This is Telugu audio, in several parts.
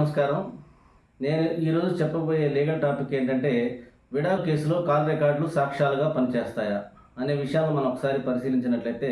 నమస్కారం. నేను ఈరోజు చెప్పబోయే లీగల్ టాపిక్ ఏంటంటే విడా కేసులో కాల్ రికార్డులు సాక్ష్యాలుగా పనిచేస్తాయా అనే విషయాలు మనం ఒకసారి పరిశీలించినట్లయితే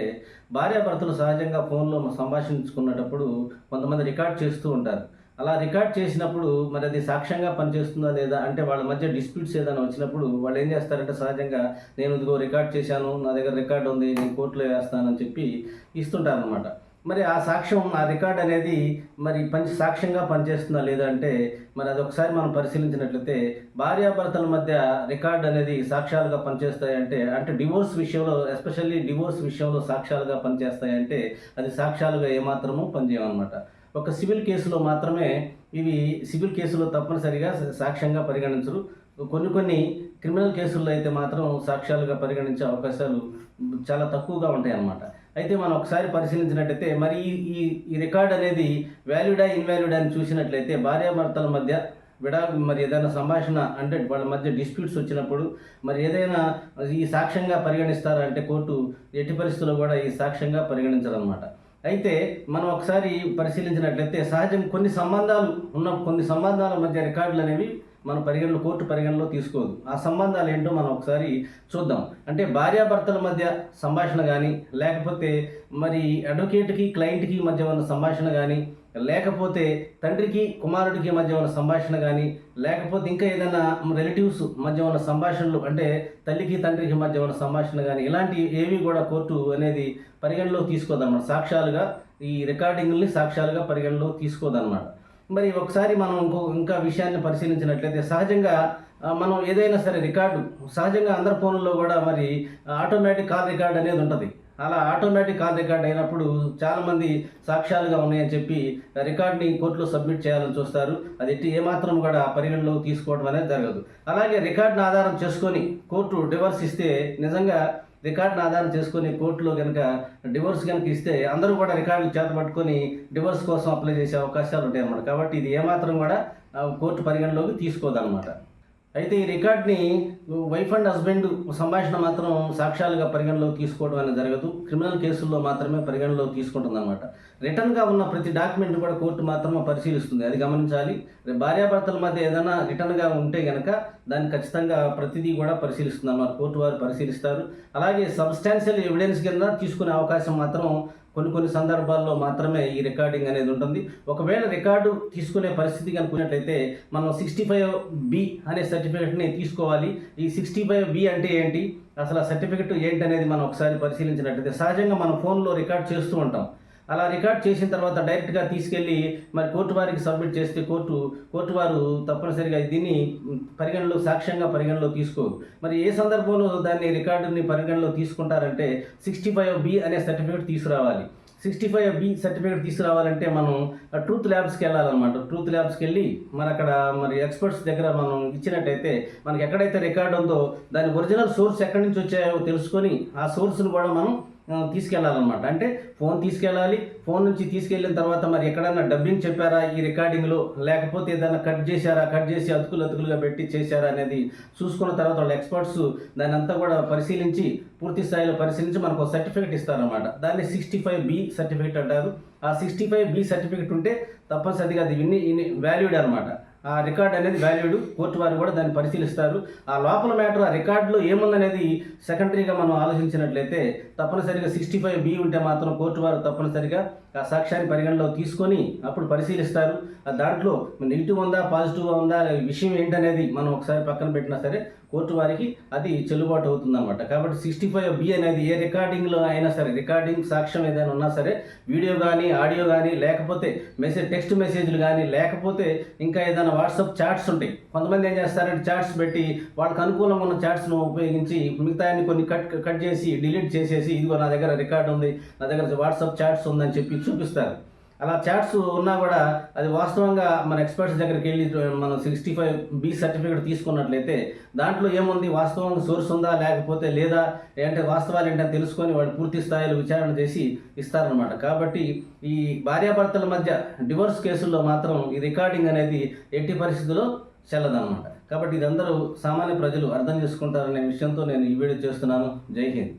భార్యాభర్తలు సహజంగా ఫోన్లో సంభాషించుకున్నప్పుడు కొంతమంది రికార్డ్ చేస్తూ ఉంటారు. అలా రికార్డ్ చేసినప్పుడు మరి అది సాక్ష్యంగా పనిచేస్తుందా లేదా అంటే వాళ్ళ మధ్య డిస్ప్యూట్స్ ఏదైనా వచ్చినప్పుడు వాళ్ళు ఏం చేస్తారంటే సహజంగా నేను ఇదిగో రికార్డ్ చేశాను నా దగ్గర రికార్డ్ ఉంది నేను కోర్టులో వేస్తానని చెప్పి ఇస్తుంటారనమాట మరి ఆ సాక్ష్యం ఆ రికార్డ్ అనేది మరి పంచి సాక్ష్యంగా పనిచేస్తుందా లేదా అంటే మరి అది ఒకసారి మనం పరిశీలించినట్లయితే భార్యాభర్తల మధ్య రికార్డ్ అనేది సాక్ష్యాలుగా పనిచేస్తాయంటే అంటే డివోర్స్ విషయంలో ఎస్పెషల్లీ డివోర్స్ విషయంలో సాక్ష్యాలుగా పనిచేస్తాయంటే అది సాక్ష్యాలుగా ఏమాత్రము పనిచేయమన్నమాట ఒక సివిల్ కేసులో మాత్రమే ఇవి సివిల్ కేసులో తప్పనిసరిగా సాక్ష్యంగా పరిగణించరు. కొన్ని కొన్ని క్రిమినల్ కేసుల్లో అయితే మాత్రం సాక్ష్యాలుగా పరిగణించే అవకాశాలు చాలా తక్కువగా ఉంటాయి అన్నమాట అయితే మనం ఒకసారి పరిశీలించినట్లయితే మరి ఈ ఈ ఈ రికార్డ్ అనేది వ్యాలిడా ఇన్వాలిడ్ అని చూసినట్లయితే భార్యాభర్తల మధ్య విడా మరి ఏదైనా సంభాషణ అంటే వాళ్ళ మధ్య డిస్ప్యూట్స్ వచ్చినప్పుడు మరి ఏదైనా ఈ సాక్ష్యంగా పరిగణిస్తారంటే కోర్టు ఎట్టి పరిస్థితుల్లో కూడా ఈ సాక్ష్యంగా పరిగణించదన్నమాట అయితే మనం ఒకసారి పరిశీలించినట్లయితే సహజం కొన్ని సంబంధాలు ఉన్న కొన్ని సంబంధాల మధ్య రికార్డులు అనేవి మన పరిగణలో కోర్టు పరిగణలో తీసుకోదు. ఆ సంబంధాలు ఏంటో మనం ఒకసారి చూద్దాం. అంటే భార్యాభర్తల మధ్య సంభాషణ కానీ లేకపోతే మరి అడ్వకేట్కి క్లయింట్కి మధ్య ఉన్న సంభాషణ కానీ లేకపోతే తండ్రికి కుమారుడికి మధ్య ఉన్న సంభాషణ కానీ లేకపోతే ఇంకా ఏదైనా రిలేటివ్స్ మధ్య ఉన్న సంభాషణలు అంటే తల్లికి తండ్రికి మధ్య ఉన్న సంభాషణ కానీ ఇలాంటి ఏవి కూడా కోర్టు అనేది పరిగణలో తీసుకోదన్నమాట. సాక్ష్యాలుగా ఈ రికార్డింగ్ని సాక్ష్యాలుగా పరిగణలో తీసుకోదన్నమాట. మరి ఒకసారి మనం ఇంకో ఇంకా విషయాన్ని పరిశీలించినట్లయితే సహజంగా మనం ఏదైనా సరే రికార్డు సహజంగా అందరి ఫోన్లో కూడా మరి ఆటోమేటిక్ కాల్ రికార్డ్ అనేది ఉంటుంది. అలా ఆటోమేటిక్ కాల్ రికార్డ్ అయినప్పుడు చాలామంది సాక్ష్యాలుగా ఉన్నాయని చెప్పి రికార్డ్ని కోర్టులో సబ్మిట్ చేయాలని చూస్తారు. అది ఎట్టి ఏమాత్రం కూడా పరిగణలో తీసుకోవడం అనేది జరగదు. అలాగే రికార్డును ఆధారం చేసుకొని కోర్టు డివర్స్ ఇస్తే నిజంగా రికార్డును ఆధారం చేసుకొని కోర్టులో కనుక డివోర్స్ కనుక ఇస్తే అందరూ కూడా రికార్డులు చేత పట్టుకొని డివోర్స్ కోసం అప్లై చేసే అవకాశాలు ఉంటాయి అన్నమాట కాబట్టి ఇది ఏమాత్రం కూడా కోర్టు పరిగణలోకి తీసుకోదన్నమాట. అయితే ఈ రికార్డ్ని వైఫ్ అండ్ హస్బెండ్ సంభాషణ మాత్రం సాక్ష్యాలుగా పరిగణలోకి తీసుకోవడం అనేది జరగదు. క్రిమినల్ కేసుల్లో మాత్రమే పరిగణలోకి తీసుకుంటుంది అనమాట రిటర్న్గా ఉన్న ప్రతి డాక్యుమెంట్ కూడా కోర్టు మాత్రమే పరిశీలిస్తుంది. అది గమనించాలి. భార్యాభర్తల మధ్య ఏదైనా రిటర్న్గా ఉంటే కనుక దాన్ని ఖచ్చితంగా ప్రతిదీ కూడా పరిశీలిస్తుంది అన్నమాట కోర్టు వారు పరిశీలిస్తారు. అలాగే సబ్స్టాన్షియల్ ఎవిడెన్స్ కింద తీసుకునే అవకాశం మాత్రం కొన్ని కొన్ని సందర్భాల్లో మాత్రమే ఈ రికార్డింగ్ అనేది ఉంటుంది. ఒకవేళ రికార్డు తీసుకునే పరిస్థితి కనుకున్నట్లయితే మనం సిక్స్టీ ఫైవ్ బి అనే సర్టిఫికెట్ని తీసుకోవాలి. ఈ సిక్స్టీ ఫైవ్ బి అంటే ఏంటి? అసలు ఆ సర్టిఫికెట్ ఏంటి అనేది మనం ఒకసారి పరిశీలించినట్లయితే సహజంగా మనం ఫోన్లో రికార్డ్ చేస్తూ ఉంటాం. అలా రికార్డ్ చేసిన తర్వాత డైరెక్ట్గా తీసుకెళ్ళి మరి కోర్టు వారికి సబ్మిట్ చేస్తే కోర్టు కోర్టు వారు తప్పనిసరిగా దీన్ని పరిగణలో సాక్ష్యంగా పరిగణలో తీసుకోరు. మరి ఏ సందర్భంలో దాన్ని రికార్డుని పరిగణలో తీసుకుంటారంటే సిక్స్టీ ఫైవ్ బి అనే సర్టిఫికేట్ తీసుకురావాలి. సిక్స్టీ ఫైవ్ బి సర్టిఫికేట్ తీసుకురావాలంటే మనం ట్రూత్ ల్యాబ్స్కి వెళ్ళాలన్నమాట. ట్రూత్ ల్యాబ్స్కి వెళ్ళి మరి అక్కడ మరి ఎక్స్పర్ట్స్ దగ్గర మనం ఇచ్చినట్టయితే మనకి ఎక్కడైతే రికార్డ్ ఉందో దాని ఒరిజినల్ సోర్స్ ఎక్కడి నుంచి వచ్చాయో తెలుసుకొని ఆ సోర్స్ను కూడా మనం ఆ, తీసుకెళ్ళాలన్నమాట అంటే ఫోన్ తీసుకెళ్ళాలి ఫోన్ నుంచి తీసుకెళ్ళిన తర్వాత మరి ఎక్కడైనా డబ్బింగ్ చెప్పారా ఈ రికార్డింగ్లో? లేకపోతే ఏదైనా కట్ చేశారా కట్ చేసి అతుకులు అతుకులుగా పెట్టి చేశారా అనేది చూసుకున్న తర్వాత వాళ్ళ ఎక్స్పర్ట్స్ దాని అంతా కూడా పరిశీలించి పూర్తి స్థాయిలో పరిశీలించి మనకు ఒక సర్టిఫికేట్ ఇస్తారన్నమాట. దాన్ని సిక్స్టీ ఫైవ్ బి సర్టిఫికేట్ అంటారు. ఆ సిక్స్టీ ఫైవ్ బి సర్టిఫికేట్ ఉంటే తప్పనిసరిగా అది విన్ని వాల్యూడ్ అనమాట ఆ రికార్డ్ అనేది వాల్యూడ్ కోర్టు వారు కూడా దాన్ని పరిశీలిస్తారు. ఆ లోపల మ్యాటర్ ఆ రికార్డులో ఏముందనేది సెకండరీగా మనం ఆలోచించినట్లయితే తప్పనిసరిగా సిక్స్టీ ఫైవ్ బి ఉంటే మాత్రం కోర్టు వారు తప్పనిసరిగా ఆ సాక్ష్యాన్ని పరిగణలో తీసుకొని అప్పుడు పరిశీలిస్తారు. ఆ దాంట్లో నెగిటివ్ ఉందా పాజిటివ్ ఉందా విషయం ఏంటనేది మనం ఒకసారి పక్కన పెట్టినా సరే కోర్టు వారికి అది చెల్లుబాటు అవుతుందన్నమాట. కాబట్టి సిక్స్టీ ఫైవ్ బి అనేది ఏ రికార్డింగ్లో అయినా సరే రికార్డింగ్ సాక్ష్యం ఏదైనా ఉన్నా సరే వీడియో కానీ ఆడియో కానీ లేకపోతే మెసేజ్ టెక్స్ట్ మెసేజ్లు కానీ లేకపోతే ఇంకా ఏదైనా వాట్సాప్ చాట్స్ ఉంటాయి. కొంతమంది ఏం చేస్తారంటే చాట్స్ పెట్టి వాళ్ళకి అనుకూలంగా ఉన్న చాట్స్ను ఉపయోగించి మిగతాన్ని కొన్ని కట్ కట్ చేసి డిలీట్ చేసేసి ఇదిగో నా దగ్గర రికార్డు ఉంది నా దగ్గర వాట్సాప్ చాట్స్ ఉందని చెప్పి చూపిస్తారు. అలా చాట్స్ ఉన్నా కూడా అది వాస్తవంగా మన ఎక్స్పర్ట్స్ దగ్గరికి వెళ్ళి మనం సిక్స్టీ ఫైవ్ బి సర్టిఫికేట్ తీసుకున్నట్లయితే దాంట్లో ఏముంది? వాస్తవంగా సోర్స్ ఉందా? లేకపోతే లేదా? ఏంటంటే వాస్తవాలు ఏంటని తెలుసుకొని వాళ్ళు పూర్తి స్థాయిలో విచారణ చేసి ఇస్తారనమాట కాబట్టి ఈ భార్యాభర్తల మధ్య డివోర్స్ కేసుల్లో మాత్రం ఈ రికార్డింగ్ అనేది ఎట్టి పరిస్థితుల్లో చెల్లదన్నమాట. కాబట్టి ఇది అందరూ సామాన్య ప్రజలు అర్థం చేసుకుంటారనే విషయంతో నేను ఈ వీడియో చేస్తున్నాను. జై హింద్.